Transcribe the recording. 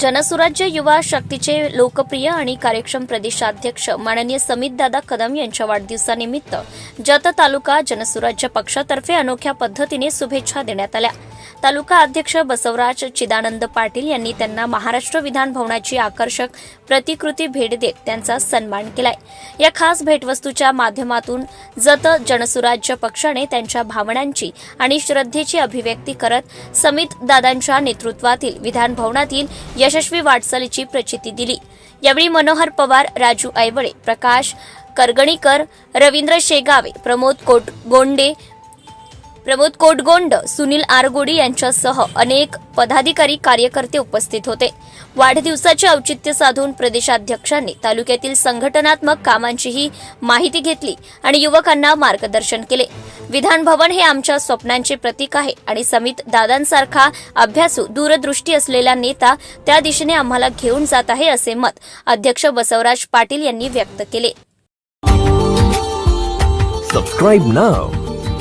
जनसुराज्य युवा शक्तीचे लोकप्रिय आणि कार्यक्षम प्रदेशाध्यक्ष माननीय समितदादा कदम यांच्या वाढदिवसानिमित्त जत तालुका जनसुराज्य पक्षातर्फे अनोख्या पद्धतीने शुभेच्छा देण्यात आल्या. तालुका अध्यक्ष बसवराज चिदानंद पाटील यांनी त्यांना महाराष्ट्र विधान भवनाची आकर्षक प्रतिकृती भेट देत त्यांचा सन्मान केलाय. या खास भेटवस्तूच्या माध्यमातून जत जनसुराज्य पक्षाने त्यांच्या भावनांची आणि श्रद्धेची अभिव्यक्ती करत समित दादांच्या नेतृत्वातील विधान भवनातील यशस्वी वाटचालीची प्रचिती दिली. यावेळी मनोहर पवार राजू ऐवळे प्रकाश करगणीकर रवींद्र शेगावे प्रमोद कोट गोंडे प्रमोद कोटगोंड सुनील आरगोडी यांच्यासह अनेक पदाधिकारी कार्यकर्ते उपस्थित होते. वाढदिवसाचे औचित्य साधून प्रदेशाध्यक्षांनी तालुक्यातील संघटनात्मक कामांचीही माहिती घेतली आणि युवकांना मार्गदर्शन केले. विधान भवन हे आमच्या स्वप्नांचे प्रतीक आहे आणि समित दादांसारखा अभ्यासू दूरदृष्टी असलेला नेता त्या दिशेने आम्हाला घेऊन जात आहे असे मत अध्यक्ष बसवराज पाटील यांनी व्यक्त केले.